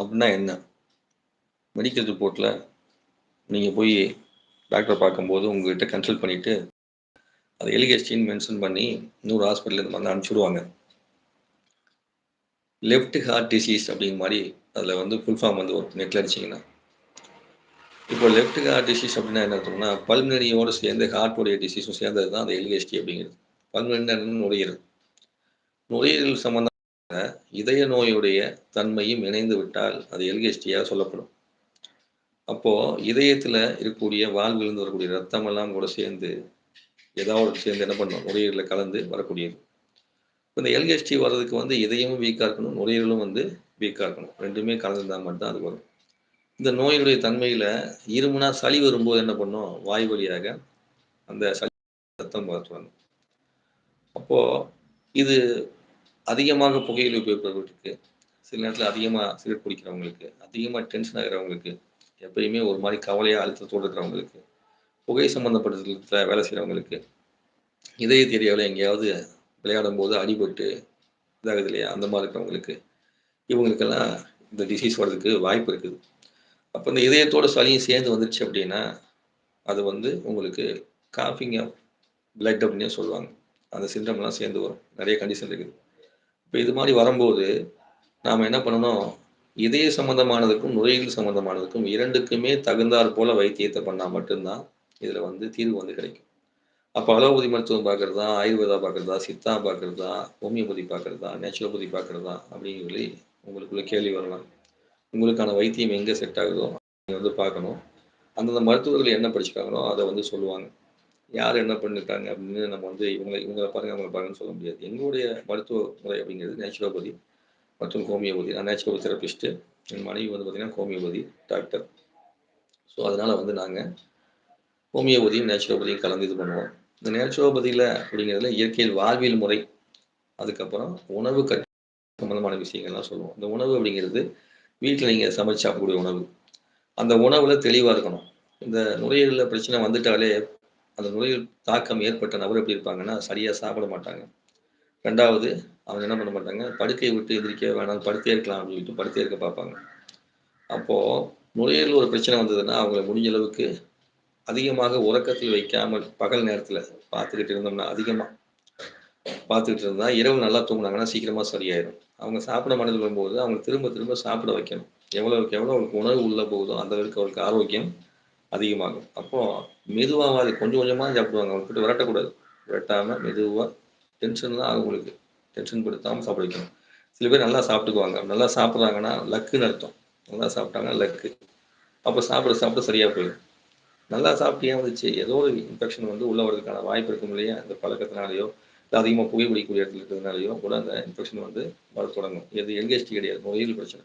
அப்படின்னா என்ன? மெடிக்கல் ரிப்போர்ட்டில் நீங்கள் போய் டாக்டரை பார்க்கும்போது உங்ககிட்ட கன்சல்ட் பண்ணிவிட்டு அதை எலிகேஸ்டின்னு மென்ஷன் பண்ணி இன்னொரு ஹாஸ்பிட்டல் இந்த மாதிரி அனுப்பிச்சுடுவாங்க. லெஃப்ட் ஹார்ட் டிசீஸ் அப்படிங்கிற மாதிரி அதில் வந்து ஃபுல் ஃபார்ம் வந்து ஒரு நெட்டில் அடிச்சிங்கன்னா இப்போ லெஃப்ட் ஹார்ட் டிசீஸ் அப்படின்னா என்ன அர்த்தம்னா பல்மனரியோடு சேர்ந்து ஹார்ட்டோடைய டிசீஸும் சேர்ந்தது தான் அது எல்எஸ்டி அப்படிங்கிறது பல்மனரி நுரையீரல். நுரையீரல் சம்பந்தமான இதய நோயுடைய தன்மையும் இணைந்து விட்டால் அது எல்கெஸ்டியாக சொல்லப்படும். அப்போது இதயத்தில் இருக்கக்கூடிய வாழ்விலிருந்து வரக்கூடிய ரத்தம் எல்லாம் கூட சேர்ந்து ஏதாவது சேர்ந்து என்ன பண்ணும்? நுரையீரலில் கலந்து வரக்கூடியது. இந்த எல்கெஸ்டி வர்றதுக்கு வந்து இதயமும் வீக்காக இருக்கணும் நுரையீரலும் வந்து வீக்காக இருக்கணும். ரெண்டுமே கலந்துருந்தால் மட்டும்தான் அது வரும். இந்த நோயுடைய தன்மையில் இருமுனா சளி வரும்போது என்ன பண்ணும்? வாய் வழியாக அந்த சளி ரத்தம் வரணும் அப்போது இது அதிகமாக புகையில் உபயோகிப்பவர்களுக்கு சில நேரத்தில் அதிகமாக சிகரெட் குடிக்கிறவங்களுக்கு அதிகமாக டென்ஷன் ஆகிறவங்களுக்கு எப்பயுமே ஒரு மாதிரி கவலையாக அழுத்தத்தோடு இருக்கிறவங்களுக்கு புகை சம்மந்தப்பட்ட வேலை செய்கிறவங்களுக்கு இதய தெரியாவில் எங்கேயாவது விளையாடும் போது அடிபட்டு இதாகுது இல்லையா? அந்த மாதிரி இருக்கிறவங்களுக்கு இவங்களுக்கெல்லாம் இந்த டிசீஸ் வர்றதுக்கு வாய்ப்பு இருக்குது. அப்போ இந்த இதயத்தோட சளியும் சேர்ந்து வந்துருச்சு அப்படின்னா அது வந்து உங்களுக்கு காஃபிங் ஆஃப் பிளட் அப்படின்னே சொல்லுவாங்க. அந்த சிம்டம்லாம் சேர்ந்து வரும். நிறைய கண்டிஷன் இருக்குது. இப்போ இது மாதிரி வரும்போது நாம் என்ன பண்ணணும்? இதய சம்மந்தமானதுக்கும் நுரையீரல் சம்மந்தமானதுக்கும் இரண்டுக்குமே தகுந்தாற் போல வைத்தியத்தை பண்ணால் மட்டும்தான் இதில் வந்து தீர்வு வந்து கிடைக்கும். அப்போ அலோபதி மருத்துவம் பார்க்குறதா ஆயுர்வேதா பார்க்குறதா சித்தா பார்க்குறதா ஹோமியோபதி பார்க்குறதா நேச்சுரோபதி பார்க்குறதா அப்படின்னு சொல்லி உங்களுக்குள்ள கேள்வி வரலாம். உங்களுக்கான வைத்தியம் எங்கே செட் ஆகுதோ நீங்கள் வந்து பார்க்கணும். அந்தந்த மருத்துவர்கள் என்ன படிச்சுக்காங்களோ அதை வந்து சொல்லுவாங்க. யார் என்ன பண்ணியிருக்காங்க அப்படின்னு நம்ம வந்து இவங்களை இவங்களை பாருங்க அவங்களை பாருங்கன்னு சொல்ல முடியாது. எங்களுடைய மருத்துவ முறை அப்படிங்கிறது நேச்சுரோபதி மற்றும் ஹோமியோபதி. நான் நேச்சுரோபதி தெரபிஸ்ட்டு. என் மனைவி வந்து பார்த்திங்கன்னா ஹோமியோபதி டாக்டர். ஸோ அதனால் வந்து நாங்கள் ஹோமியோபதியும் நேச்சுரோபதியும் கலந்து இது பண்ணுவோம். இந்த நேச்சுரோபதியில் அப்படிங்கிறதுல இயற்கையில் வாழ்வியல் முறை அதுக்கப்புறம் உணவு கட்டு சம்மந்தமான விஷயங்கள்லாம் சொல்லுவோம். இந்த உணவு அப்படிங்கிறது வீட்டில் நீங்கள் சமைச்சு சாப்பிடக்கூடிய உணவு. அந்த உணவில் தெளிவாக இருக்கணும். இந்த நுரையீரலில் பிரச்சனை வந்துட்டாலே அந்த நுரையீரல் தாக்கம் ஏற்பட்ட நபர் எப்படி இருப்பாங்கன்னா சரியாக சாப்பிட மாட்டாங்க. ரெண்டாவது அவங்க என்ன பண்ண மாட்டாங்க படுக்கையை விட்டு எதிர்க்க வேணாம் படுத்தே இருக்கலாம் அப்படின்னு சொல்லிட்டு படுத்தே இருக்க பார்ப்பாங்க. அப்போது நுரையீரல் ஒரு பிரச்சனை வந்ததுன்னா அவங்கள முடிஞ்ச அளவுக்கு அதிகமாக உறக்கத்தில் வைக்காமல் பகல் நேரத்தில் பார்த்துக்கிட்டு இருந்தோம்னா அதிகமாக பார்த்துக்கிட்டு இருந்தால் இரவு நல்லா தூங்கினாங்கன்னா சீக்கிரமாக சரியாயிடும் அவங்க சாப்பிட மனதில் வரும்போது அவங்க திரும்ப திரும்ப சாப்பிட வைக்கணும். எவ்வளோக்கு எவ்வளோ அவங்களுக்கு உணவு உள்ளே போகுதோ அந்த அளவுக்கு அவருக்கு ஆரோக்கியம் அதிகமாகும். அப்போது மெதுவாக அது கொஞ்சம் கொஞ்சமாக சாப்பிடுவாங்க. அவங்ககிட்ட விரட்டக்கூடாது. விரட்டாமல் மெதுவாக டென்ஷன் தான் ஆகும் உங்களுக்கு. டென்ஷன் படுத்தாமல் சாப்பிட வைக்கணும். சில பேர் நல்லா சாப்பிட்டுக்குவாங்க. நல்லா சாப்பிட்றாங்கன்னா லக்குன்னு அர்த்தம். நல்லா சாப்பிட்டாங்கன்னா லக்கு. அப்போ சாப்பிட சாப்பிட சரியாக போயிடும். நல்லா சாப்பிட்டு ஏன் வந்துச்சு. ஏதோ ஒரு இன்ஃபெக்ஷன் வந்து உள்ள வரதுக்கான வாய்ப்பு இருக்கும் இல்லையா? அந்த பழக்கத்தினாலேயோ இல்லை அதிகமாக புகைப்பிடிக்கக்கூடிய இடத்துல இருக்கிறதுனாலையோ கூட அந்த இன்ஃபெக்ஷன் வந்து வர தொடங்கும். இது எல்கெஸ்டி கிடையாது. நுரையீரல் பிரச்சனை.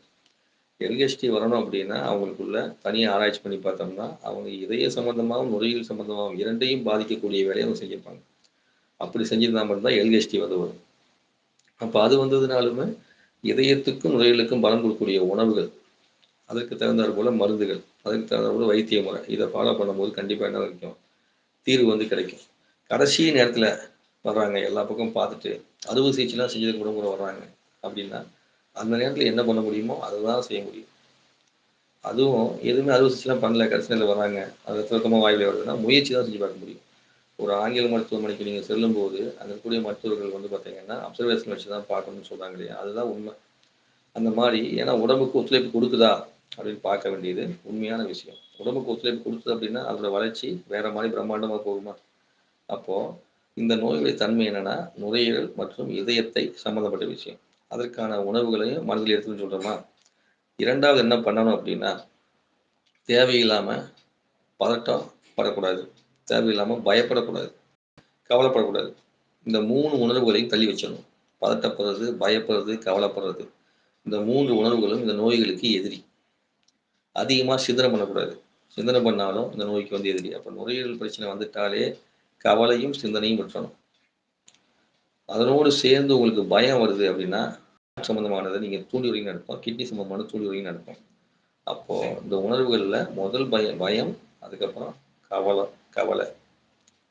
எல்கெஸ்டி வரணும் அப்படின்னா அவங்களுக்குள்ள தனியாக ஆராய்ச்சி பண்ணி பார்த்தோம்னா அவங்க இதய சம்மந்தமாகவும் நுரையீரல் சம்மந்தமாகவும் இரண்டையும் பாதிக்கக்கூடிய வேலையை அவங்க செஞ்சுருப்பாங்க. அப்படி செஞ்சிருந்தா மட்டும்தான் எல்கெஸ்டி வந்து வரும். அப்போ அது வந்ததுனாலுமே இதயத்துக்கும் நுரையீரலுக்கும் பலம் கொடுக்கக்கூடிய உணவுகள் அதற்கு தகுந்தாற் போல மருந்துகள் அதுக்கு தகுந்தாற் போல வைத்திய முறை இதை ஃபாலோ பண்ணும்போது கண்டிப்பாக என்ன கிடைக்கும்? தீர்வு வந்து கிடைக்கும். கடைசி நேரத்தில் வர்றாங்க எல்லா பக்கம் பார்த்துட்டு அறுவை சிகிச்சைலாம் செஞ்சதுக்கு கூட கூட வர்றாங்க. அப்படின்னா அந்த நேரத்தில் என்ன பண்ண முடியுமோ அதை தான் செய்ய முடியும். அதுவும் எதுவுமே அறுவை சிகிச்சைலாம் பண்ணல கடைசி நேரத்தில் வராங்க. அது சுத்தமாக வாயில் வருதுன்னா முயற்சி தான் செஞ்சு பார்க்க முடியும். ஒரு ஆங்கில மருத்துவமனைக்கு நீங்கள் செல்லும்போது அங்கே இருக்கக்கூடிய மருத்துவர்கள் வந்து பார்த்தீங்கன்னா அப்சர்வேஷன் வச்சு தான் பார்க்கணும்னு சொல்கிறாங்க இல்லையா? அதுதான் உண்மை. அந்த மாதிரி ஏன்னா உடம்புக்கு ஒத்துழைப்பு கொடுக்குதா அப்படின்னு பார்க்க வேண்டியது உண்மையான விஷயம். உடம்புக்கு ஒத்துழைப்பு கொடுத்தது அப்படின்னா அதோட வளர்ச்சி வேற மாதிரி பிரம்மாண்டமாக போகுமா? அப்போது இந்த நோய்களின் தன்மை என்னென்னா நுரையீரல் மற்றும் இதயத்தை சம்மந்தப்பட்ட விஷயம். அதற்கான உணவுகளையும் மனதில் எடுத்துன்னு சொல்கிறோமா இரண்டாவது என்ன பண்ணணும் அப்படின்னா தேவையில்லாமல் பதட்டம் படக்கூடாது. தேவையில்லாமல் பயப்படக்கூடாது. கவலைப்படக்கூடாது. இந்த மூணு உணர்வுகளையும் தள்ளி வச்சிடணும். பதட்டப்படுறது பயப்படுறது கவலைப்படுறது. இந்த மூன்று உணர்வுகளும் இந்த நோய்களுக்கு எதிரி. அதிகமாக சிந்தனை பண்ணக்கூடாது. சிந்தனை பண்ணாலும் இந்த நோய்க்கு வந்து எதிரி. அப்போ நுரையீரல் பிரச்சனை வந்துட்டாலே கவலையும் சிந்தனையும் விட்டுறணும். அதனோடு சேர்ந்து உங்களுக்கு பயம் வருது அப்படின்னா சம்மந்தமானதை நீங்கள் தூண்டி வரீங்கன்னு அர்த்தம். கிட்னி சம்மந்தமான தூண்டி வரீங்கன்னு அர்த்தம் அப்போது இந்த உணர்வுகளில் முதல் பயம் பயம் அதுக்கப்புறம் கவலை கவலை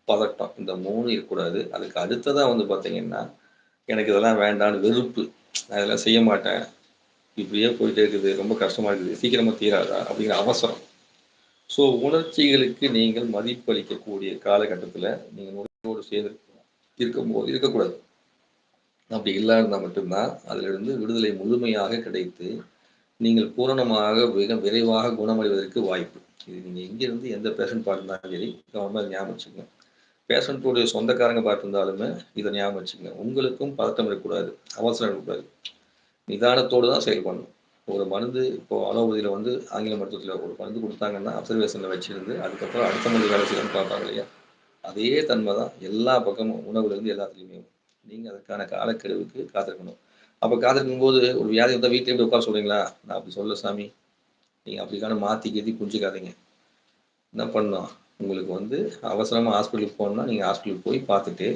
பதட்டம் இந்த மூணு இருக்கக்கூடாது. அதுக்கு அடுத்ததாக வந்து பார்த்தீங்கன்னா எனக்கு இதெல்லாம் வேண்டான்னு வெறுப்பு. நான் இதெல்லாம் செய்ய மாட்டேன். இப்படியே போயிட்டே இருக்குது. ரொம்ப கஷ்டமா இருக்குது. சீக்கிரமா தீராதா? அப்படிங்கிற அவசரம். ஸோ உணர்ச்சிகளுக்கு நீங்கள் மதிப்பளிக்கக்கூடிய காலகட்டத்தில் நீங்கள் நோயோடு சேர்ந்து இருக்கும்போது இருக்கக்கூடாது. அப்படி இல்லாத மட்டும்தான் அதிலிருந்து விடுதலை முழுமையாக கிடைத்து நீங்கள் பூரணமாக மிக விரைவாக குணமடைவதற்கு வாய்ப்பு. இது நீங்கள் எங்கேருந்து எந்த பேஷண்ட் பார்த்துருந்தாலும் சரி கவனமாக ஞாபகம் வச்சுக்கோங்க. பேஷண்ட்டுடைய சொந்தக்காரங்க பார்த்துருந்தாலுமே இதை ஞாபகம் வச்சுக்கோங்க. உங்களுக்கும் பதட்டம் இருக்கக்கூடாது அவசரம் இருக்கக்கூடாது. நிதானத்தோடு தான் செயல்படணும் ஒரு மருந்து இப்போ அலோபதியில் வந்து ஆங்கில மருத்துவத்தில் ஒரு மருந்து கொடுத்தாங்கன்னா அப்சர்வேஷனில் வச்சுருந்து அதுக்கப்புறம் அடுத்த மருந்து வேலை செய்யணும்னு பார்ப்பாங்க இல்லையா? அதே தன்மை தான் எல்லா பக்கமும் உணவுலேருந்து எல்லாத்துலேயுமே. நீங்கள் அதுக்கான காலக்கெடுவுக்கு காத்திருக்கணும். அப்போ காத்திருக்கும் போது ஒரு வியாதி வந்தால் வீட்டில் எப்படி உட்கார சொல்கிறீங்களா நான் அப்படி சொல்ல சாமி. நீங்கள் அப்படிக்கான மாற்றி கேத்தி புரிஞ்சுக்காதீங்க. என்ன பண்ணோம் உங்களுக்கு வந்து அவசரமாக ஹாஸ்பிட்டலுக்கு போகணும்னா நீங்கள் ஹாஸ்பிட்டலுக்கு போய் பார்த்துட்டு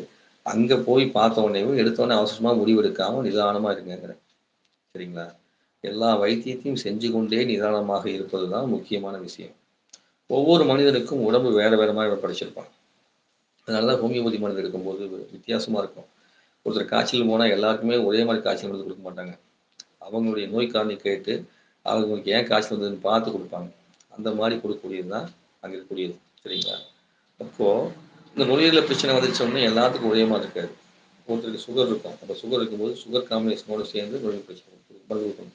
அங்கே போய் பார்த்த உடனேவும் எடுத்தோடனே அவசரமாக முடிவு எடுக்காமல் நிதானமாக இருங்கிறேன் சரிங்களா? எல்லா வைத்தியத்தையும் செஞ்சு கொண்டே நிதானமாக இருப்பது தான் முக்கியமான விஷயம். ஒவ்வொரு மனிதனுக்கும் உடம்பு வேறு வேறு மாதிரி படைச்சிருப்பான். அதனால தான் ஹோமியோபதி மருந்து இருக்கும்போது வித்தியாசமாக இருக்கும். ஒருத்தர் காய்ச்சல் போனால் எல்லாருக்குமே ஒரே மாதிரி காய்ச்சல் வந்து கொடுக்க மாட்டாங்க. அவங்களுடைய நோய் காரணி கேட்டு அவங்களுக்கு ஏன் காய்ச்சல் வந்ததுன்னு பார்த்து கொடுப்பாங்க. அந்த மாதிரி கொடுக்கக்கூடியது தான் அங்கே இருக்கக்கூடியது. சரிங்களா? அப்போது இந்த நுரையீரல பிரச்சனை வந்துச்சோம்னா எல்லாத்துக்கும் ஒரே மாதிரி இருக்காது. ஒருத்தருக்கு சுகர் இருக்கும். அந்த சுகர் இருக்கும்போது சுகர் காம்பினேஷனோடு சேர்ந்து நுரையீரல் பிரச்சனை மருந்து கொடுக்கணும்.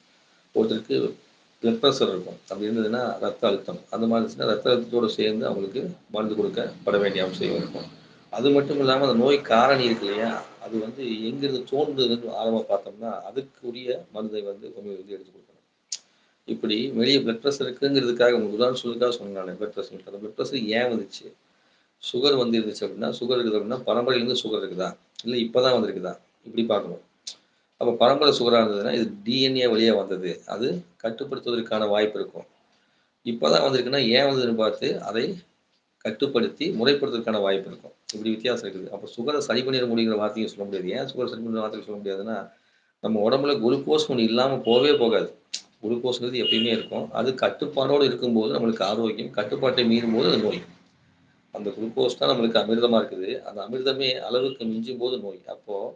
ஒருத்தருக்கு பிளட் ப்ரெஷர் இருக்கும். அப்படி இருந்ததுன்னா ரத்த அழுத்தம். அந்த மாதிரி இருந்துச்சுன்னா ரத்த அழுத்தத்தோடு சேர்ந்து அவங்களுக்கு மருந்து கொடுக்கப்பட வேண்டிய அவசியம் இருக்கும். அது மட்டும் இல்லாமல் அந்த நோய் காரணி இருக்கு இல்லையா? அது வந்து எங்கிருந்து தோன்றுதுன்னு ஆரம்பமாக பார்த்தோம்னா அதுக்குரிய மருந்தை வந்து ஹோமியோபதி எடுத்து கொடுக்கணும். இப்படி வெளியே பிளட் ப்ரெஷர் இருக்குங்கிறதுக்காக உங்களுக்கு உதாரணம் சொல்லுக்காக சொன்னாங்க பிளட் ப்ரெஷர் அந்த பிளட் ப்ரெஷர் ஏன் வந்துச்சு? சுகர் வந்து இருந்துச்சு அப்படின்னா சுகர் இருக்குது அப்படின்னா பரம்பரையிலேருந்து சுகர் இருக்குதா? இல்லை இப்போ தான் வந்திருக்குதா? இப்படி பார்க்கணும். அப்போ பரம்பரை சுகராக இருந்ததுன்னா இது டிஎன்ஏ வழியாக வந்தது. அது கட்டுப்படுத்துவதற்கான வாய்ப்பு இருக்கும். இப்போ தான் வந்திருக்குன்னா ஏன் வந்ததுன்னு பார்த்து அதை கட்டுப்படுத்தி முறைப்படுத்துறதுக்கான வாய்ப்பு இருக்கும். இப்படி வித்தியாசம் இருக்குது. அப்போ சுகரை சரி பண்ணிட முடியுங்கிற வார்த்தையும் சொல்ல முடியாது. ஏன் சுகர் சரி பண்ணுற வார்த்தையும் சொல்ல முடியாதுன்னா நம்ம உடம்புல குளுக்கோஸ் ஒன்று இல்லாமல் போகவே போகாது. குளுக்கோஸ்ங்கிறது எப்பயுமே இருக்கும். அது கட்டுப்பாடோடு இருக்கும்போது நம்மளுக்கு ஆரோக்கியம் கட்டுப்பாட்டை மீறும் போது அது நோய். அந்த குளுக்கோஸ் தான் நம்மளுக்கு அமிர்தமாக இருக்குது. அந்த அமிர்தமே அளவுக்கு மிஞ்சும் போது நோய். அப்போது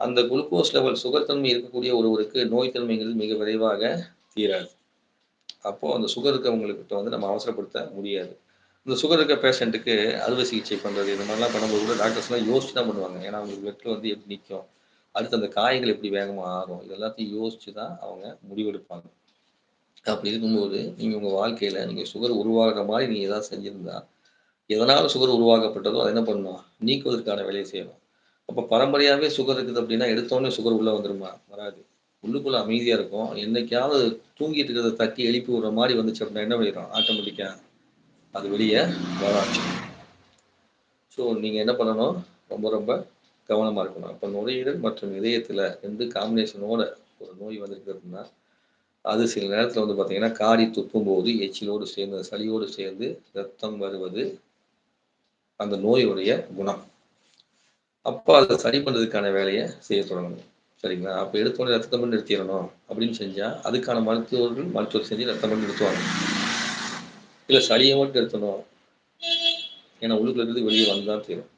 அந்த குளுக்கோஸ் லெவல் சுகர் தன்மை இருக்கக்கூடிய ஒருவருக்கு நோய் தன்மைங்கிறது மிக விரைவாக தீராது. அப்போது அந்த சுகர் இருக்கிறவங்கக்கிட்ட வந்து நம்ம அவசரப்படுத்த முடியாது. இந்த சுகர் இருக்க பேஷண்ட்டுக்கு அறுவை சிகிச்சை பண்ணுறது இந்த மாதிரிலாம் பண்ணும்போது கூட டாக்டர்ஸ்லாம் யோசிச்சு தான் பண்ணுவாங்க. ஏன்னா அவங்களுக்கு வெட்டில் வந்து எப்படி நிற்கும் அடுத்து அந்த காயங்கள் எப்படி வேகமாக ஆகும் இது எல்லாத்தையும் யோசிச்சு தான் அவங்க முடிவெடுப்பாங்க. அப்படி இருக்கும்போது நீங்கள் உங்கள் வாழ்க்கையில் நீங்கள் சுகர் உருவாகிற மாதிரி நீங்கள் ஏதாவது செஞ்சுருந்தா எதனால் சுகர் உருவாக்கப்பட்டதோ அதை என்ன பண்ணணும்? நீக்குவதற்கான வேலையை செய்யணும். அப்போ பரம்பரையாகவே சுகர் இருக்குது அப்படின்னா எடுத்தோடனே சுகர் உள்ளே வந்துருமா? வராது. உள்ளுக்குள்ளே அமைதியாக இருக்கும். என்னைக்காவது தூங்கிட்டு இருக்கிறத தட்டி எழுப்பி விடுற மாதிரி வந்துச்சு அப்படின்னா என்ன பண்ணிடும் ஆட்டோமேட்டிக்காக அது வெளியே வராச்சு ஸோ நீங்கள் என்ன பண்ணணும்? ரொம்ப ரொம்ப கவனமாக இருக்கணும். அப்போ நுரையீரல் மற்றும் இதயத்தில் ரெண்டு காம்பினேஷனோட ஒரு நோய் வந்திருக்கிறதுனா அது சில நேரத்தில் வந்து பார்த்தீங்கன்னா காடி துப்பும் போது எச்சிலோடு சேர்ந்து சளியோடு சேர்ந்து ரத்தம் வருவது அந்த நோயுடைய குணம். அப்போ அதை சரி பண்ணுறதுக்கான வேலையை செய்ய தொடங்கணும். சரிங்களா? அப்போ எடுத்தோடனே ரத்தம் பண்ணி நிறுத்திடணும். அப்படின்னு செஞ்சால் அதுக்கான மருத்துவர்கள் மருத்துவர் செஞ்சு ரத்தம் பண்ணி நிறுத்துவாங்க. இல்லை சளியை மட்டும் நிறுத்தணும் ஏன்னா உள்ளுக்குள்ள இருந்து வெளியே வந்து செய்யும்.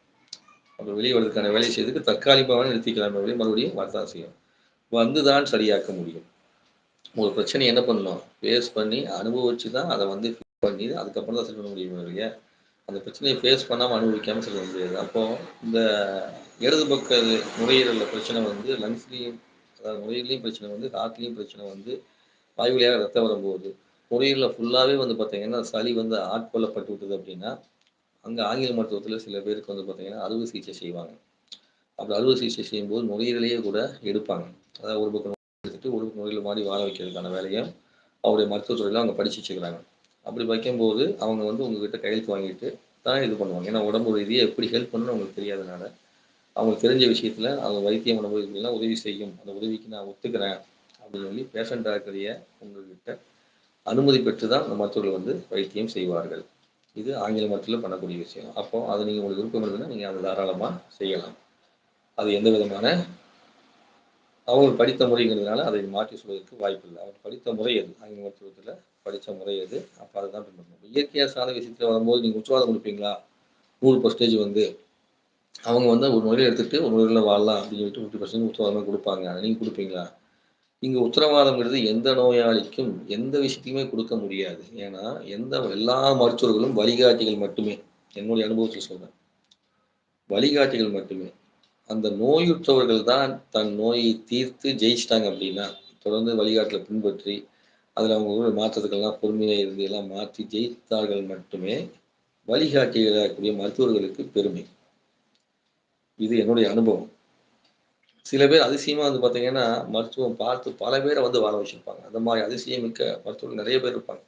அப்புறம் வெளியே வர்றதுக்கான வேலையை செய்யறதுக்கு தற்காலிகமாக நிறுத்திக்கலாம் வெளியே மறுபடியும் வரதான் செய்யும். வந்து தான் சரியாக்க முடியும். ஒரு பிரச்சனை என்ன பண்ணணும்? ஃபேஸ் பண்ணி அனுபவிச்சு தான் அதை வந்து பண்ணி அதுக்கப்புறம் தான் சரி பண்ண முடியும் இல்லையா அந்த பிரச்சனையை ஃபேஸ் பண்ணாமல் அனுபவிக்காமல் சரி பண்ண முடியாது. அப்போது இந்த இடது பக்க நுரையீரலில் பிரச்சனை வந்து லங்ஸ்லேயும் அதாவது நுரையீரலையும் பிரச்சனை வந்து ஹார்ட்லேயும் பிரச்சனை வந்து வாயு ரத்தம் வரும்போது நுரையீரலில் ஃபுல்லாகவே வந்து பார்த்தீங்கன்னா சளி வந்து ஆட்கொள்ளப்பட்டு விட்டது அப்படின்னா அங்கே ஆங்கில மருத்துவத்தில் சில பேருக்கு வந்து பார்த்தீங்கன்னா அறுவை சிகிச்சை செய்வாங்க. அப்படி அறுவை சிகிச்சை செய்யும்போது நுரையீரலையே கூட எடுப்பாங்க. அதாவது ஒரு பக்கம் எடுத்துட்டு ஒரு பக்கம் நுரையில் மாறி வாழ வைக்கிறதுக்கான வேலையும் அவருடைய மருத்துவத்துறையில் அவங்க படிச்சு வச்சுக்கிறாங்க. அப்படி வைக்கும்போது அவங்க வந்து உங்ககிட்ட கையெழுத்து வாங்கிட்டு தான் இது பண்ணுவாங்க. ஏன்னா உடம்பு ரீதியாக எப்படி ஹெல்ப் பண்ணணும்னு அவங்களுக்கு தெரியாதனால அவங்களுக்கு தெரிஞ்ச விஷயத்தில் அவங்க வைத்தியம் அனுபவிக்கலாம் உதவி செய்யும். அந்த உதவிக்கு நான் ஒத்துக்கிறேன் அப்படின்னு சொல்லி பேஷண்ட்டாக இருக்கிற உங்ககிட்ட அனுமதி பெற்று தான் அந்த மருத்துவர்கள் வந்து வைத்தியம் செய்வார்கள். இது ஆங்கில மருத்துவத்தில் பண்ணக்கூடிய விஷயம். அப்போ அது நீங்கள் உங்களுக்கு விருப்பம் இருந்ததுன்னா நீங்கள் அதை தாராளமாக செய்யலாம். அது எந்த விதமான அவங்க படித்த முறைங்கிறதுனால அதை மாற்றி சொல்வதற்கு வாய்ப்பு இல்லை. அவர் படித்த முறை எது? ஆங்கில மருத்துவத்தில் படித்த முறை எது? அப்போ அதை தான் பின்பற்றணும். இயற்கையாக சார்ந்த விஷயத்தில் வரும்போது நீங்கள் உச்சவாதம் கொடுப்பீங்களா? நூறு பர்சன்டேஜ் வந்து அவங்க வந்து ஒரு முறையில் எடுத்துகிட்டு ஒரு முறையில் வாழலாம் அப்படின்னு சொல்லிட்டு ஃபிஃப்டி பர்சன்ட் உத்தரவாதமாக கொடுப்பாங்க. அதை நீங்கள் கொடுப்பீங்களா? இங்க உத்தரவாதம்ங்கிறது எந்த நோயாளிக்கும் எந்த விஷயத்தையுமே கொடுக்க முடியாது. ஏன்னா எந்த எல்லா மருத்துவர்களும் வழிகாட்டிகள் மட்டுமே. என்னுடைய அனுபவத்தில் சொல்றேன். வழிகாட்டிகள் மட்டுமே. அந்த நோயுற்றவர்கள் தான் தன் நோயை தீர்த்து ஜெயிச்சிட்டாங்க அப்படின்னா தொடர்ந்து வழிகாட்டில பின்பற்றி அதில் அவங்க மாற்றத்துக்கெல்லாம் பொறுமையாக இருந்து எல்லாம் மாற்றி ஜெயித்தார்கள் மட்டுமே வழிகாட்டிகளாகக்கூடிய மருத்துவர்களுக்கு பெருமை. இது என்னுடைய அனுபவம். சில பேர் அதிசயமா வந்து பார்த்தீங்கன்னா மருத்துவம் பார்த்து பல பேரை வந்து வாழ வச்சிருப்பாங்க. அந்த மாதிரி அதிசயமிக்க மருத்துவர்கள் நிறைய பேர் இருப்பாங்க.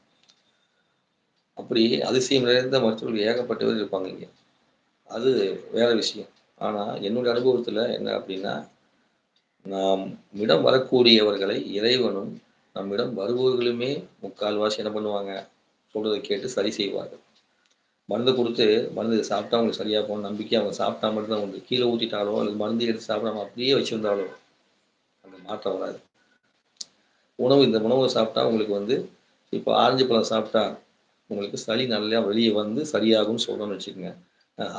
அப்படி அதிசயம் நிறைந்த மருத்துவர்கள் ஏகப்பட்டவர் இருப்பாங்க இங்கே. அது வேற விஷயம். ஆனால் என்னுடைய அனுபவத்தில் என்ன அப்படின்னா நாம் இடம் வரக்கூடியவர்களை இறைவனும் நம்மிடம் வருபவர்களுமே முக்கால்வாசி என்ன பண்ணுவாங்க? சொல்றதை கேட்டு சரி செய்வார்கள். மருந்து கொடுத்து மருந்து சாப்பிட்டா அவங்களுக்கு சரியாக போகணும் நம்பிக்கை அவங்க சாப்பிட்டா மட்டும்தான் உங்களுக்கு கீழே ஊற்றிட்டாலோ அல்லது மருந்து எடுத்து சாப்பிடாம அப்படியே வச்சிருந்தாலோ அந்த மாற்றம் வராது. உணவு இந்த உணவை சாப்பிட்டா உங்களுக்கு வந்து இப்போ ஆரஞ்சு பழம் சாப்பிட்டா உங்களுக்கு சளி நல்லா வெளியே வந்து சரியாகும்னு சொல்றோம்னு வச்சுக்கோங்க.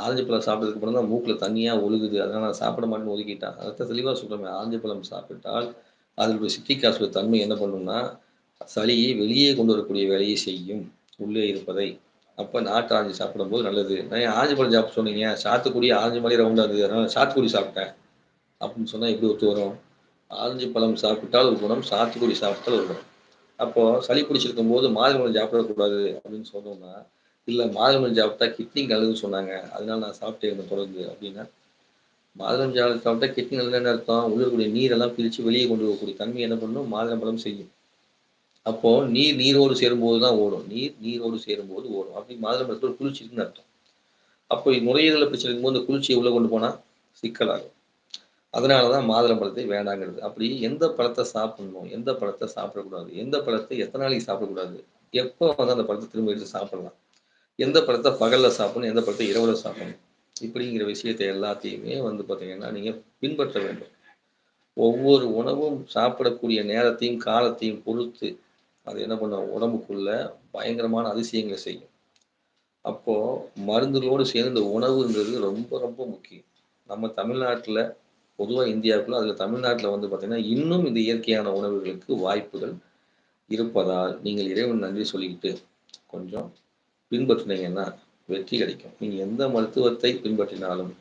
ஆரஞ்சு பழம் சாப்பிட்டதுக்கு அப்புறம் தான் மூக்கில் தண்ணியாக ஒழுகுது. அதனால நான் சாப்பிட மாட்டேன்னு ஒதுக்கிட்டேன் அதை தெளிவாக சொல்கிறோமே ஆரஞ்சு பழம் சாப்பிட்டால் அதனுடைய சிட்ரிக் ஆசிட் தன்மை என்ன பண்ணும்னா சளியை வெளியே கொண்டு வரக்கூடிய வேலையை செய்யும் உள்ளே இருப்பதை. அப்போ நாட்டு ஆரஞ்சு சாப்பிடும்போது நல்லது. நான் ஆஞ்சி பழம் சாப்பிட சொன்னீங்க? சாத்துக்குடி ஆரஞ்சு மாதிரி ரவுண்டாக இருந்தது. அதனால் சாத்துக்குடி சாப்பிட்டேன். அப்படின்னு சொன்னால் எப்படி ஒத்து வரும்? ஆரஞ்சு பழம் சாப்பிட்டால் ஒரு குணம் சாத்துக்குடி சாப்பிட்டால் ஒரு குணம். அப்போது சளி பிடிச்சிருக்கும் போது மாதுளம்பழம் சாப்பிடக்கூடாது அப்படின்னு சொன்னோம்னா இல்லை மாதுளம்பழம் சாப்பிட்டா கிட்னி நல்லதுன்னு சொன்னாங்க. அதனால நான் சாப்பிட்டே இருந்தேன் தொடர்ந்து அப்படின்னா மாதுளம் ஜாலம் சாப்பிட்டா கிட்னி நல்லது என்ன அர்த்தம்? உள்ள நீரெல்லாம் பிரித்து வெளியே கொண்டு வரக்கூடிய தன்மை என்ன பண்ணும்? மாதுளம்பழம் செய்யும். அப்போ நீர் நீரோடு சேரும்போது தான் ஓடும். நீர் நீரோடு சேரும்போது ஓடும். அப்படி மாதுளம்பழத்தில் ஒரு குளிர்ச்சி இருக்குன்னு அர்த்தம். அப்போ நுரையீரல பிரச்சனை இருக்கும்போது இந்த குளிர்ச்சியை உள்ள கொண்டு போனா? சிக்கலாகும். அதனால தான் மாதுளம்பழத்தை வேண்டாங்கிறது. அப்படி எந்த பழத்தை சாப்பிடணும்? எந்த பழத்தை சாப்பிடக்கூடாது? எந்த பழத்தை எத்தனை நாளைக்கு சாப்பிடக்கூடாது? எப்போ வந்து அந்த பழத்தை திரும்ப எடுத்து சாப்பிடலாம்? எந்த பழத்தை பகலில் சாப்பிடணும்? எந்த பழத்தை இரவில் சாப்பிடணும்? இப்படிங்கிற விஷயத்தை எல்லாத்தையுமே வந்து பார்த்தீங்கன்னா நீங்கள் பின்பற்ற வேண்டும். ஒவ்வொரு உணவும் சாப்பிடக்கூடிய நேரத்தையும் காலத்தையும் பொறுத்து அது என்ன பண்ண உடம்புக்குள்ள பயங்கரமான அதிசயங்களை செய்யும். அப்போது மருந்துகளோடு சேர்ந்து இந்த உணவுங்கிறது ரொம்ப ரொம்ப முக்கியம். நம்ம தமிழ்நாட்டில் பொதுவாக இந்தியாவுக்குள்ள அதில் தமிழ்நாட்டில் வந்து பார்த்திங்கன்னா இன்னும் இந்த இயற்கையான உணவுகளுக்கு வாய்ப்புகள் இருப்பதால் நீங்கள் இறைவன் நன்றி சொல்லிக்கிட்டு கொஞ்சம் பின்பற்றினீங்கன்னா வெற்றி கிடைக்கும். நீங்கள் எந்த மருத்துவத்தை பின்பற்றினாலும்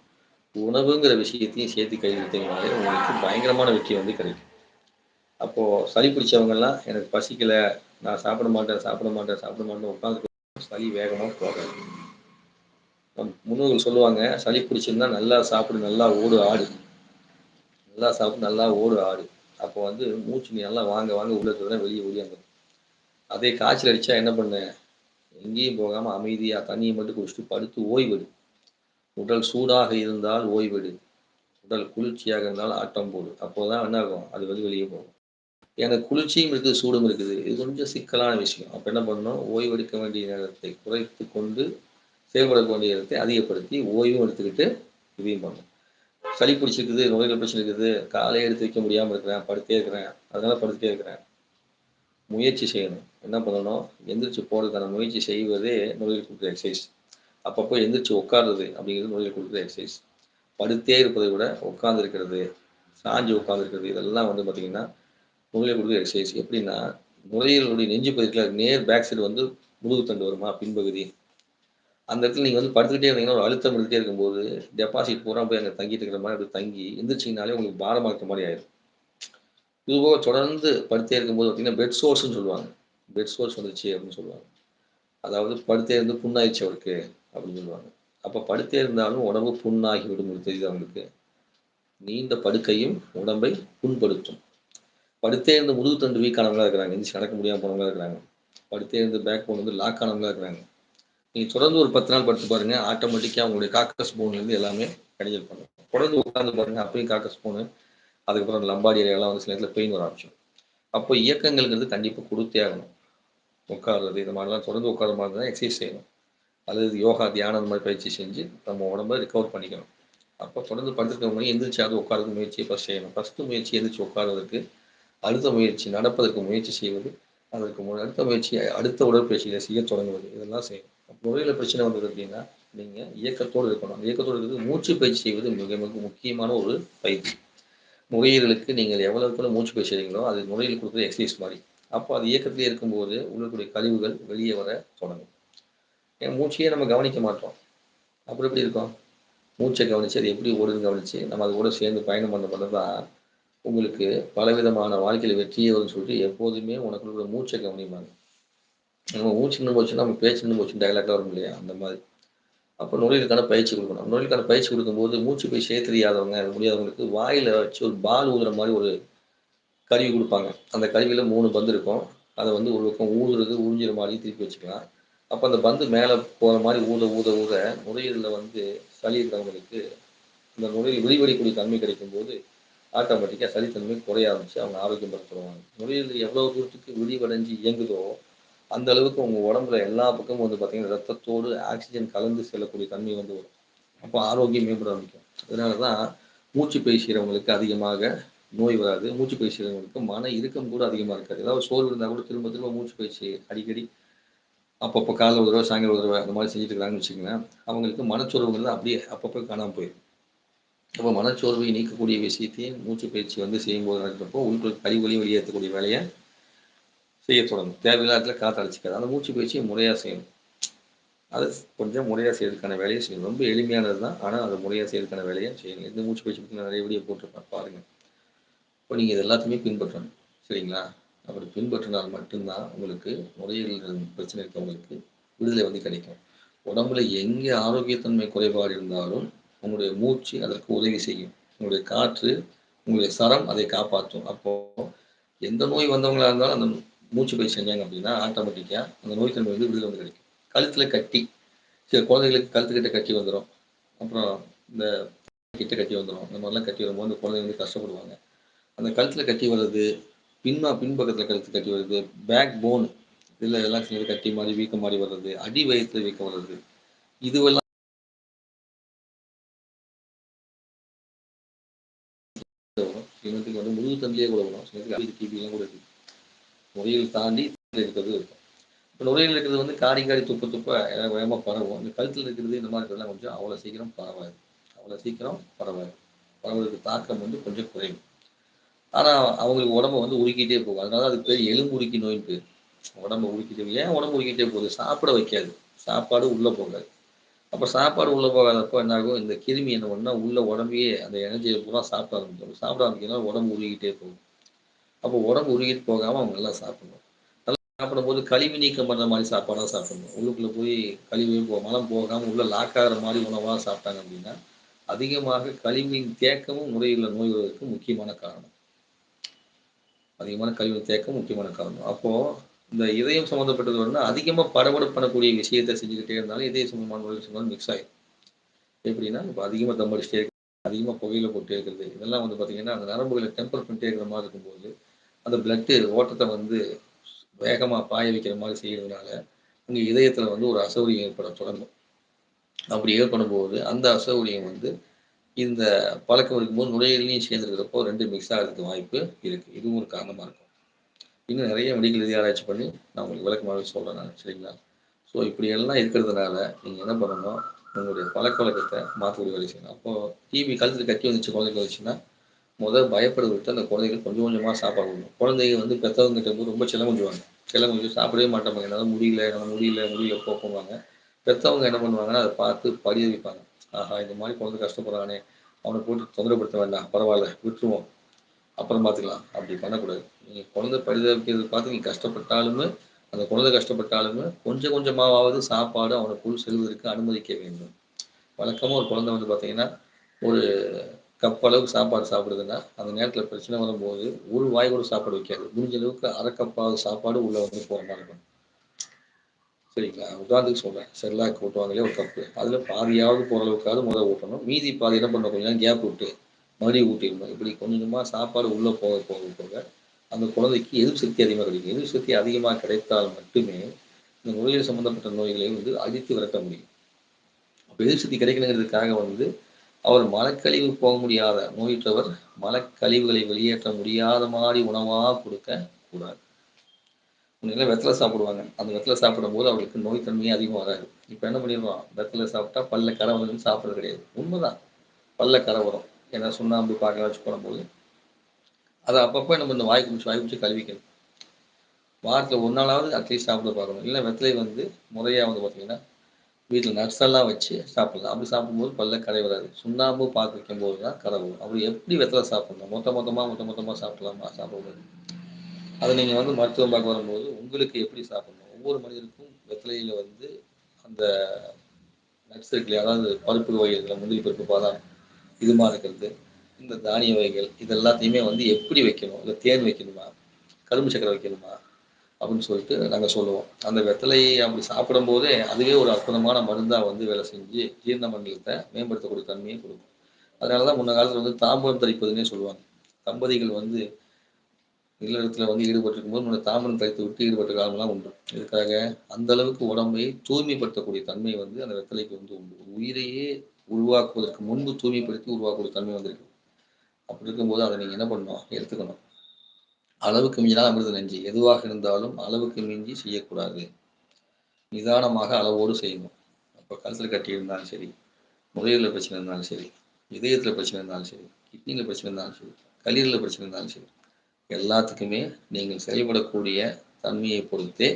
உணவுங்கிற விஷயத்தையும் சேர்த்து கையெழுத்தீங்கனாலே உங்களுக்கு பயங்கரமான வெற்றி வந்து கிடைக்கும். அப்போது சளி பிடிச்சவங்கெல்லாம் எனக்கு பசிக்கல நான் சாப்பிட மாட்டேன் சாப்பிட மாட்டேன் சாப்பிட மாட்டேன் உட்காந்து சளி வேகமாக போகாது. நம் முன்னோர்கள் சொல்லுவாங்க சளி பிடிச்சிருந்தா நல்லா சாப்பிடு நல்லா ஓடு ஆடு. நல்லா சாப்பிட்டு நல்லா ஓடு ஆடு. அப்போ வந்து மூச்சு நீ நல்லா வாங்க வாங்க உள்ள இருக்கிறத வெளியே ஓடியாங்க அதே காய்ச்சல் அடித்தா என்ன பண்ண? எங்கேயும் போகாமல் அமைதியாக தண்ணியை மட்டும் குடிச்சிட்டு படுத்து ஓய்வெடு. உடல் சூடாக இருந்தால் ஓய்வெடு. உடல் குளிர்ச்சியாக இருந்தால் ஆட்டம் போடு. அப்போதான் என்ன ஆகும் அது வந்து வெளியே போகும். எனக்கு குளிர்ச்சியும் இருக்குது சூடும் இருக்குது. இது கொஞ்சம் சிக்கலான விஷயம். அப்போ என்ன பண்ணணும்? ஓய்வெடுக்க வேண்டிய நேரத்தை குறைத்து கொண்டு செயல்பட வேண்டிய நேரத்தை அதிகப்படுத்தி ஓய்வும் எடுத்துக்கிட்டு இதையும் பண்ணணும். சளி பிடிச்சிருக்குது நோய்கள் பிரச்சனை இருக்குது காலையை எடுத்து வைக்க முடியாமல் இருக்கிறேன் படுத்தே இருக்கிறேன் அதனால படுத்தே இருக்கிறேன். முயற்சி செய்யணும். என்ன பண்ணணும்? எந்திரிச்சு போகிறதுக்கான முயற்சி செய்வதே நோய்கள் கொடுக்குற எக்ஸசைஸ் அப்பப்போ எந்திரிச்சு உட்காருறது அப்படிங்கிறது நோய்கள் கொடுக்குற எக்ஸசைஸ் படுத்தே இருப்பதை விட உட்காந்துருக்கிறது சாஞ்சு உட்காந்துருக்கிறது இதெல்லாம் வந்து பார்த்தீங்கன்னா நுழைய கொடுக்குற எக்ஸசைஸ் எப்படின்னா நுரையீரலுடைய நெஞ்சு பகுதியில் நேர் பேக் சைடு வந்து முதுகு தண்டு வருமா? பின்பகுதி. அந்த இடத்துல நீங்கள் வந்து படுத்துக்கிட்டே இருந்தீங்கன்னா ஒரு அழுத்தம் எடுத்துகிட்டே இருக்கும்போது டெபாசிட் பூரா போய் அங்கே தங்கிட்டு இருக்கிற மாதிரி அப்படி தங்கி எந்திரிச்சிங்கனாலே உங்களுக்கு பாரமாக இருக்கிற மாதிரி ஆயிடும் இதுபோக தொடர்ந்து படுத்தே இருக்கும்போது பார்த்தீங்கன்னா பெட் சோர்ஸ்னு சொல்லுவாங்க. பெட் சோர்ஸ் வந்துச்சு அப்படின்னு சொல்லுவாங்க. அதாவது படுத்தே இருந்து புண்ணாயிடுச்சு அவருக்கு அப்படின்னு சொல்லுவாங்க. அப்போ படுத்தே இருந்தாலும் உடம்பு புண்ணாகி விடும் தெரியுது அவங்களுக்கு நீண்ட படுக்கையும் உடம்பை புண்படுத்தும். படுத்தே இருந்து முதுகு தண்டு வீக் ஆனவங்களாக இருக்கிறாங்க. எந்திரிச்சு நடக்க முடியாமல் போனவங்களாக இருக்கிறாங்க. படுத்தே இருந்து பேக் போன் வந்து லாக் ஆனவங்களா இருக்கிறாங்க. நீங்கள் தொடர்ந்து ஒரு பத்து நாள் படுத்து பாருங்கள் ஆட்டோமேட்டிக்காக உங்களுடைய காக்கஸ் போன்லேருந்து எல்லாமே கடைஞ்சல் பண்ணும். தொடர்ந்து உட்காந்து பாருங்கள் அப்பயும் காக்கஸ் போனு அதுக்கப்புறம் லம்பாடி ஏரியாலாம் வந்து சில நேரத்தில் பெயின் வர ஆரம்பிச்சோம் அப்போ இயக்கங்கள்ங்கிறது கண்டிப்பாக கொடுத்தே ஆகணும். உட்காருறது இந்த மாதிரிலாம் தொடர்ந்து உட்கார மாதிரி தான் எக்ஸசைஸ் செய்யணும். அல்லது யோகா தியானம் அந்த மாதிரி பயிற்சி செஞ்சு நம்ம உடம்ப ரிகவர் பண்ணிக்கணும். அப்போ தொடர்ந்து படுத்துருக்கவங்க எந்திரிச்சாவது உட்காரது முயற்சியை ஃபஸ்ட் செய்யணும். ஃபஸ்ட்டு முயற்சி எந்திரிச்சு உட்காரதுக்கு அடுத்த முயற்சி நடப்பதற்கு முயற்சி செய்வது அதற்கு அடுத்த முயற்சியை அடுத்த உடற்பயிற்சியை செய்ய தொடங்குவது இதெல்லாம் செய்யணும். அப்போ பிரச்சனை வந்தது அப்படின்னா நீங்கள் இயக்கத்தோடு இருக்கணும். அந்த இயக்கத்தோடு இருக்கிறது மூச்சு பயிற்சி செய்வது மிக மிக முக்கியமான ஒரு பயிற்சி. நுரையீரலுக்கு நீங்கள் எவ்வளவுக்கு மூச்சு பயிற்சி செய்கிறீங்களோ அது முறையில் கொடுக்குற எக்ஸசைஸ் மாதிரி. அப்போ அது இயக்கத்திலே இருக்கும்போது உள்ளக்கூடிய கழிவுகள் வெளியே வர தொடங்கும். ஏன் மூச்சையே நம்ம கவனிக்க மாட்டோம். அப்புறம் எப்படி இருக்கும்? மூச்சை கவனித்து அது எப்படி ஓடுன்னு கவனித்து நம்ம அது கூட சேர்ந்து பயணம் பண்ண பண்ண தான் உங்களுக்கு பலவிதமான வாழ்க்கையில் வெற்றியே வரும்னு சொல்லிட்டு எப்போதுமே உனக்குள்ள மூச்சை கவனிப்பாங்க. நம்ம மூச்சு நின்று போச்சுன்னா நம்ம பேச்சு நின்று போச்சு டைலாக்டாக வரும் இல்லையா? அந்த மாதிரி. அப்போ நுழைவுக்கான பயிற்சி கொடுக்கணும். நுழைவுக்கான பயிற்சி கொடுக்கும்போது மூச்சு போய் சேர்த்து தெரியாதவங்க முடியாதவங்களுக்கு வாயில் வச்சு ஒரு பால் ஊதுற மாதிரி ஒரு கருவி கொடுப்பாங்க. அந்த கருவியில் மூணு பந்து இருக்கும். அதை வந்து ஒரு பக்கம் ஊதுறது உறிஞ்சிற மாதிரி திருப்பி வச்சுக்கலாம். அப்போ அந்த பந்து மேலே போகிற மாதிரி ஊத ஊத ஊத நுரையீரலில் வந்து சளி இருக்கிறவங்களுக்கு அந்த நுரையீரல் வெளிவடிக்கூடிய தன்மை கிடைக்கும் போது ஆட்டோமேட்டிக்காக சளித்தன்மை குறைய ஆரம்பிச்சு அவங்க ஆரோக்கியம் பெறப்படுவாங்க நுரையீரல் எவ்வளோ தூரத்துக்கு விரிவடைஞ்சு இயங்குதோ அந்த அளவுக்கு உங்கள் உடம்புல எல்லா பக்கமும் வந்து பார்த்தீங்கன்னா ரத்தத்தோடு ஆக்சிஜன் கலந்து செல்லக்கூடிய தன்மை வந்து வரும். அப்போ ஆரோக்கியம் மேம்பட ஆரம்பிக்கும். அதனால தான் மூச்சு பேசுகிறவங்களுக்கு அதிகமாக நோய் வராது. மூச்சு பேசுகிறவங்களுக்கு மன இறுக்கம் கூட அதிகமாக இருக்காது. ஏதாவது சோர்வு இருந்தால் கூட திரும்ப திரும்ப மூச்சு பயிற்சி அடிக்கடி அப்பப்போ காலைல ஒரு தடவை சாயங்காலம் ஒரு தடவை அந்த மாதிரி செஞ்சுட்டு இருக்கிறாங்கன்னு வச்சுக்கோங்களேன் அவங்களுக்கு மனச்சோர்வுங்கிறது அப்படியே அப்பப்போ காணாமல் போயிடும். அப்போ மனச்சோர்வை நீக்கக்கூடிய விஷயத்தையும் மூச்சு பயிற்சி வந்து செய்யும்போது நடக்கிறப்போ உங்களுக்கு கழிவுகளையும் வெளியேற்றக்கூடிய வேலையை செய்ய தொடங்கும். தேவையில்லாத காற்று அழைச்சிக்காது அந்த மூச்சு பயிற்சியை முறையாக செய்யணும். அது கொஞ்சம் முறையாக செய்யறதுக்கான வேலையை செய்யணும். ரொம்ப எளிமையானது தான். ஆனால் அதை முறையாக செய்யறதுக்கான வேலையை செய்யணும். இந்த மூச்சு பயிற்சி பற்றி நிறைய வீடியோ போட்டிருப்பேன். பாருங்கள் இப்போ நீங்கள் இது எல்லாத்தையுமே பின்பற்றணும். சரிங்களா? அப்படி பின்பற்றினால் மட்டும்தான் உங்களுக்கு நுரையீரல் பிரச்சனை இருக்கவங்களுக்கு விடுதலை வந்து கிடைக்கும். உடம்புல எங்கே ஆரோக்கியத்தன்மை குறைபாடு இருந்தாலும் உங்களுடைய மூச்சு அதற்கு உதவி செய்யும். உங்களுடைய காற்று உங்களுடைய சரம் அதை காப்பாற்றும். அப்போ எந்த நோய் வந்தவங்களா இருந்தாலும் அந்த மூச்சு பயிற்சி செஞ்சாங்க அப்படின்னா ஆட்டோமேட்டிக்காக அந்த நோய் தன்மை வந்து விடுதலை வந்து கிடைக்கும். கழுத்தில் கட்டி சில குழந்தைகளுக்கு கழுத்துக்கிட்ட கட்டி வந்துடும் அப்புறம் இந்த கிட்ட கட்டி வந்துடும் இந்த மாதிரிலாம் கட்டி வரும்போது அந்த குழந்தைங்க வந்து கஷ்டப்படுவாங்க. அந்த கழுத்தில் கட்டி வர்றது பின்னா பின்பக்கத்தில் கழுத்து கட்டி வர்றது பேக் போன் இதில் எல்லாம் கட்டி மாதிரி வீக்கம் மாதிரி வர்றது அடி வயத்தில் வீக்கம் வர்றது இதுவெல்லாம் இது வந்து முதுகு தண்டிலே கூட வரும். சில அடி கூட இருக்குது நுரையில் தாண்டி இருக்கிறது இருக்கும். இப்போ நுரையில் இருக்கிறது வந்து காடி காடி துப்ப துப்ப வேகமாக பரவும். இந்த கழுத்தில் இருக்கிறது இந்த மாதிரி இருக்கிறதுலாம் கொஞ்சம் அவ்வளோ சீக்கிரம் பரவாது. அவ்வளோ சீக்கிரம் பரவாது. பரவலுக்கு தாக்கம் வந்து கொஞ்சம் குறையும். ஆனால் அவங்களுக்கு உடம்ப வந்து உருக்கிட்டே போகும். அதனால அதுக்கு பேர் எலும்பு உருக்கி நோயின் பேர். உடம்பு உருக்கிட்டே ஏன் உடம்பு உருக்கிட்டே போகுது? சாப்பிட வைக்காது. சாப்பாடு உள்ளே போகாது. அப்போ சாப்பாடு உள்ளே போகாதப்போ என்ன ஆகும் இந்த கிருமி என்ன பண்ணுன்னா உள்ள உடம்பையே அந்த எனர்ஜியை பூரா சாப்பிட ஆரம்பிச்சிடும். சாப்பிட ஆரம்பிக்கணும் உடம்பு உருகிட்டே போகும். அப்போ உடம்பு உருகிட்டு போகாமல் அவங்க நல்லா சாப்பிடணும். நல்லா சாப்பிடும்போது கழிவு நீக்கம் பண்ணுற மாதிரி சாப்பாடாக சாப்பிடணும். உள்ளுக்குள்ளே போய் கழிவு போ மலம் போகாமல் உள்ளே லாக் ஆகிற மாதிரி உணவாக சாப்பிட்டாங்க அப்படின்னா அதிகமாக கழிவின் தேக்கமும் முறையில் நோய்களுக்கு முக்கியமான காரணம். அதிகமான கழிவு தேக்கம் முக்கியமான காரணம். அப்போது இந்த இதயம் சம்மந்தப்பட்டது வந்து அதிகமாக படபடப்பு பண்ணக்கூடிய விஷயத்தை செஞ்சுக்கிட்டே இருந்தாலும் இதய சம்பந்தமான நோய் மிக்ஸ் ஆகிடும் எப்படின்னா இப்போ அதிகமாக தம் அடிச்சுட்டே இருக்கிறது அதிகமாக புகையில போட்டே இருக்கிறது இதெல்லாம் வந்து பார்த்தீங்கன்னா அந்த நரம்புகளை டெம்பர் பண்ணிட்டே இருக்கிற மாதிரி இருக்கும்போது அந்த பிளட்டு ஓட்டத்தை வந்து வேகமாக பாய வைக்கிற மாதிரி செய்யறதுனால அங்கே இதயத்தில் வந்து ஒரு அசௌரியம் ஏற்பட தொடங்கும். அப்படி ஏற்படும் போது அந்த அசௌரியம் வந்து இந்த பழக்கம் இருக்கும்போது நுரையீரலையும் சேர்ந்துருக்கிறப்போ ரெண்டு மிக்ஸ் ஆகிறதுக்கு வாய்ப்பு இருக்குது இதுவும் ஒரு காரணமாக இருக்கும். இன்னும் நிறைய மெடிக்கல் ரீதியாக ஆராய்ச்சி பண்ணி நான் உங்களுக்கு விளக்கமாக சொல்கிறேன் நான் சரிங்களா? ஸோ இப்படி எல்லாம் இருக்கிறதுனால நீங்கள் என்ன பண்ணணும்? உங்களுடைய பழக்க வழக்கத்தை மாற்றக்கூடிய வேலை செய்யணும். அப்போது டிவி கழுத்தில் கட்டி வந்துச்சு குழந்தைங்க வந்துச்சுன்னா முதல் பயப்பட அந்த குழந்தைகள் கொஞ்சம் கொஞ்சமாக சாப்பாடு கொடுக்கணும். குழந்தைங்க வந்து பெற்றவங்க கிட்ட போது ரொம்ப செல்லம் கொஞ்சுவாங்க. செல்லம் கொஞ்சம் சாப்பிடவே மாட்டாங்க. என்னால் முடியல என்னால் முடியல முடியல போக்குவாங்க பெற்றவங்க என்ன பண்ணுவாங்கன்னா அதை பார்த்து படிய வைப்பாங்க ஆஹா இந்த மாதிரி குழந்தை கஷ்டப்படுறானே அவனை போட்டு தொந்தரப்படுத்த வேண்டாம் பரவாயில்ல விட்டுருவோம். அப்புறம் பார்த்துக்கலாம். அப்படி பண்ணக்கூடாது. நீங்கள் குழந்தை பரிதவிக்கிறது பார்த்து நீங்கள் கஷ்டப்பட்டாலுமே அந்த குழந்தை கஷ்டப்பட்டாலுமே கொஞ்சம் கொஞ்சமாவது சாப்பாடு அவனுக்குள் செல்வதற்கு அனுமதிக்க வேண்டும். வழக்கமாக ஒரு குழந்தை வந்து பார்த்தீங்கன்னா ஒரு கப் அளவுக்கு சாப்பாடு சாப்பிடுதுன்னா அந்த நேரத்தில் பிரச்சனை வரும்போது ஒரு வாய் கூட சாப்பாடு வைக்காது. முடிஞ்ச அளவுக்கு அரை கப்பாவது சாப்பாடு உள்ளே வந்து போகிற மாதிரி இருக்கும். சரிங்களா? உதாரணத்துக்கு சொல்கிறேன் செல்லாக்கு ஊட்டுவாங்களே ஒரு கப்பு அதில் பாதியாவது போகிற அளவுக்காவது முதல் ஊட்டணும் மீதி பாதி என்ன பண்ண கொஞ்சம் கேப் விட்டு மறுபடியும் ஊட்டிடணும் இப்படி கொஞ்சம் கொஞ்சமாக சாப்பாடு உள்ளே போக போக போக அந்த குழந்தைக்கு எதிர்ப்பு சக்தி அதிகமாக கிடைக்கும் எதிர்ப்பு சக்தி அதிகமாக கிடைத்தால் மட்டுமே இந்த நோயில் சம்மந்தப்பட்ட நோய்களை வந்து அழித்து விரட்ட முடியும். அப்போ எதிர்ப்பு சக்தி கிடைக்கணுங்கிறதுக்காக வந்து அவர் மலக்கழிவு போக முடியாத நோயற்றவர் மலக்கழிவுகளை வெளியேற்ற முடியாத மாதிரி உணவாக கொடுக்க கூடாது. முன்னெல்லாம் வெத்தலை சாப்பிடுவாங்க. அந்த வெத்தலை சாப்பிடும் போது அவர்களுக்கு நோய் தன்மையே அதிகமாக வராது. இப்போ என்ன பண்ணிடுவோம் வெத்தலை சாப்பிட்டா பல்ல கரை வந்து சாப்பிட்றது கிடையாது. உண்மைதான். பல்ல கரை வரும். ஏன்னா சுண்ணாம்பு பார்க்க வச்சு போடும்போது அதை அப்பப்போ நம்ம இந்த வாய்க்கு குடிச்சு வாய் குடிச்சு கழுவிக்கணும். வாரத்தில் ஒரு நாளாவது அட்லீஸ்ட் சாப்பிட பார்க்கணும். இல்லை வெத்தலை வந்து முறையாக வந்து பார்த்தீங்கன்னா வீட்டில் நட்ஸ் வச்சு சாப்பிடலாம். அப்படி சாப்பிடும்போது பல்ல கரை வராது. சுண்ணாம்பு பார்த்து வைக்கும்போது தான் கடை வரும். அப்படி எப்படி வெத்தலை சாப்பிடணும்? மொத்த மொத்தமாக மொத்த மொத்தமாக சாப்பிடலாமா சாப்பிடக்கூடாது. அதை நீங்கள் வந்து மருத்துவம் பார்க்க வரும்போது உங்களுக்கு எப்படி சாப்பிடணும்? ஒவ்வொரு மனிதருக்கும் வெத்தலையில் வந்து அந்த நட்ஸ் இருக்கு அதாவது பருப்பு வகைகள் முந்திரி பருப்பு பாதாம் இதுமா இருக்கிறது இந்த தானிய வகைகள் இது எல்லாத்தையுமே வந்து எப்படி வைக்கணும் இல்லை தேன் வைக்கணுமா கரும்பு சக்கரை வைக்கணுமா அப்படின்னு சொல்லிட்டு நாங்கள் சொல்லுவோம். அந்த வெத்தலையை அப்படி சாப்பிடும் போதே அதுவே ஒரு அற்புதமான மருந்தாக வந்து வேலை செஞ்சு ஜீரண மண்டலத்தை மேம்படுத்தக்கூடிய தன்மையை கொடுக்கும். அதனால தான் முன்ன காலத்தில் வந்து தாம்பரம் தரிப்பதுன்னே சொல்லுவாங்க. தம்பதிகள் வந்து இல்லறத்தில் வந்து ஈடுபட்டிருக்கும் போது முன்ன தாம்பரம் தரித்து விட்டு ஈடுபட்ட காலம்லாம் உண்டு. இதுக்காக அந்த அளவுக்கு உடம்பை தூய்மைப்படுத்தக்கூடிய தன்மை வந்து அந்த வெத்தலைக்கு வந்து உண்டு. உயிரையே உருவாக்குவதற்கு முன்பு தூய்மைப்படுத்தி உருவாக்குற தன்மை வந்திருக்கு. அப்படி இருக்கும்போது அதை நீங்கள் என்ன பண்ணணும்? எடுத்துக்கணும். அளவுக்கு மிஞ்சினால் அமிர்த நெஞ்சு. எதுவாக இருந்தாலும் அளவுக்கு மிஞ்சி செய்யக்கூடாது. நிதானமாக அளவோடு செய்யணும். அப்போ கழுத்தில் கட்டி இருந்தாலும் சரி நுரையீரலில் பிரச்சனை இருந்தாலும் சரி இதயத்தில் பிரச்சனை இருந்தாலும் சரி கிட்னியில் பிரச்சனை இருந்தாலும் சரி கல்லீரலில் பிரச்சனை இருந்தாலும் சரி எல்லாத்துக்குமே நீங்கள் செயல்படக்கூடிய தன்மையை பொறுத்தே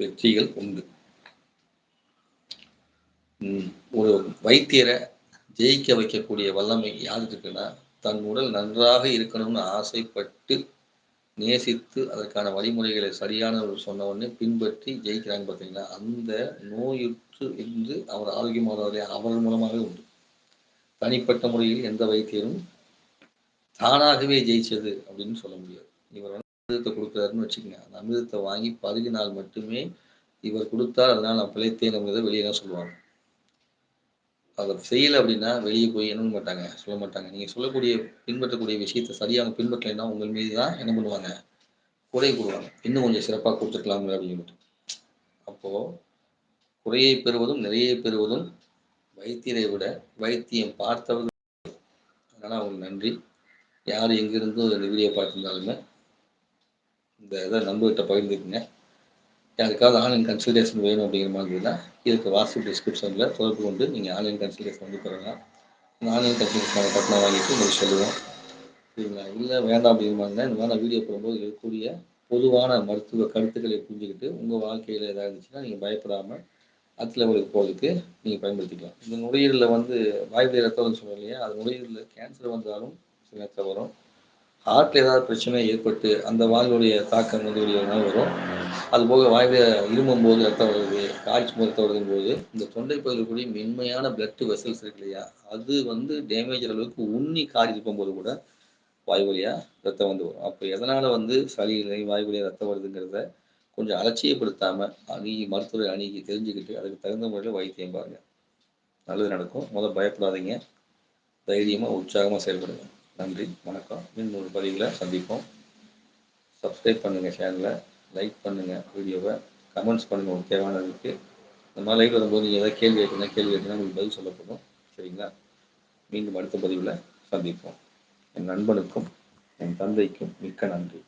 வெற்றிகள் உண்டு. ஒரு வைத்தியரை ஜெயிக்க வைக்கக்கூடிய வல்லமை யாருக்கு இருக்குன்னா தன் உடல் நன்றாக இருக்கணும்னு ஆசைப்பட்டு நேசித்து அதற்கான வழிமுறைகளை சரியான சொன்ன உடனே பின்பற்றி ஜெயிக்கிறாங்க பார்த்தீங்கன்னா அந்த நோயுற்று இருந்து அவர் ஆரோக்கியமானவரை அவர் மூலமாகவே உண்டு. தனிப்பட்ட முறையில் எந்த வைத்தியரும் தானாகவே ஜெயிச்சது அப்படின்னு சொல்ல முடியாது. இவர் வந்து அமிர்தத்தை கொடுக்குறாருன்னு வச்சுக்கோங்க. அந்த அமிர்தத்தை வாங்கி பருகினால் மட்டுமே இவர் கொடுத்தார் அதனால் நான் பிழைத்தேன் அப்படிங்கிறத வெளியே தான் சொல்லுவாங்க? அதை செய்யலை அப்படின்னா வெளியே போய் என்ன மாட்டாங்க சொல்ல மாட்டாங்க. நீங்கள் சொல்லக்கூடிய பின்பற்றக்கூடிய விஷயத்த சரியாக பின்பற்றலைன்னா உங்கள் மீது தான் என்ன பண்ணுவாங்க? குறை கூடுவாங்க இன்னும் கொஞ்சம் சிறப்பாக கொடுத்துருக்கலாம்ல அப்படின்னு அப்போது குறையை பெறுவதும் நிறைய பெறுவதும் வைத்தியரை விட வைத்தியம் பார்த்தவர்கள். அதனால் அவங்களுக்கு நன்றி. யார் எங்கிருந்தும் இந்த வீடியோ பார்த்துருந்தாலுமே இந்த இதை நண்பர்கிட்ட பகிர்ந்துக்குங்க. யாருக்காவது ஆன்லைன் கன்சல்டேஷன் வேணும் அப்படிங்கிற மாதிரி தான் இதுக்கு வாட்ஸ்அப் டிஸ்கிரிப்ஷனில் தொடர்பு கொண்டு நீங்கள் ஆன்லைன் கன்சல்டேஷன் வந்து பெறலாம் ஆன்லைன் கன்சல்டேஷன் கட்டணம் வாங்கிட்டு உங்களுக்கு சொல்லுவோம். சரிங்களா? இல்லை வேண்டாம் அப்படிங்கிற மாதிரி தான் இந்த மாதிரி வீடியோ போடும்போது இருக்கக்கூடிய பொதுவான மருத்துவ கருத்துக்களை புரிஞ்சுக்கிட்டு உங்கள் வாழ்க்கையில் எதாவது இருந்துச்சுன்னா நீங்கள் பயப்படாமல் அடுத்த லெவலுக்கு போகிறதுக்கு நீங்கள் பயன்படுத்திக்கலாம். இந்த நுரையீரலில் வந்து வாய்வு ரத்தம்னு சொல்லுவோம் இல்லையா? அது நுரையீரலில் கேன்சர் வந்தாலும் சில நேரத்தில் வரும். ஹார்ட்டில் ஏதாவது பிரச்சனை ஏற்பட்டு அந்த வாயுடைய தாக்கம் வந்து வெளியே வரும். அது போக வாயில் இருமும் போது ரத்தம் வருது காய்ச்சும் போது ரத்தம் வருதும் போது இந்த தொண்டை பகுதியில் கூடிய மென்மையான பிளட் வெசல்ஸ் இருக்கு இல்லையா? அது வந்து டேமேஜ் அளவுக்கு உண்ணி காரி இருக்கும்போது கூட வாய் வழியாக ரத்தம் வந்து வரும். அப்போ எதனால் வந்து சளி இல்லை வாய் வழியாக ரத்தம் வருதுங்கிறத கொஞ்சம் அலட்சியப்படுத்தாமல் அணுகி மருத்துவரை அணுகி தெரிஞ்சுக்கிட்டு அதுக்கு தகுந்த முறையில் வைத்தியம் பாருங்கள் நல்லது நடக்கும். முதல் பயப்படாதீங்க. தைரியமாக உற்சாகமாக செயல்படுங்க. நன்றி வணக்கம். இன்னொரு பதிவில் சந்திப்போம். சப்ஸ்கிரைப் பண்ணுங்கள் சேனலை லைக் பண்ணுங்கள் வீடியோவை கமெண்ட்ஸ் பண்ணுங்கள் உங்களுக்கு தேவையானதுக்கு இந்த மாதிரி லைவ் வரும்போது நீங்கள் எதாவது கேள்வி கேட்குங்க கேள்வி கேட்குன்னா உங்களுக்கு பதில் சொல்லப்படும். சரிங்களா? மீண்டும் அடுத்த பதிவில் சந்திப்போம். என் நண்பனுக்கும் என் தந்தைக்கும் மிக்க நன்றி.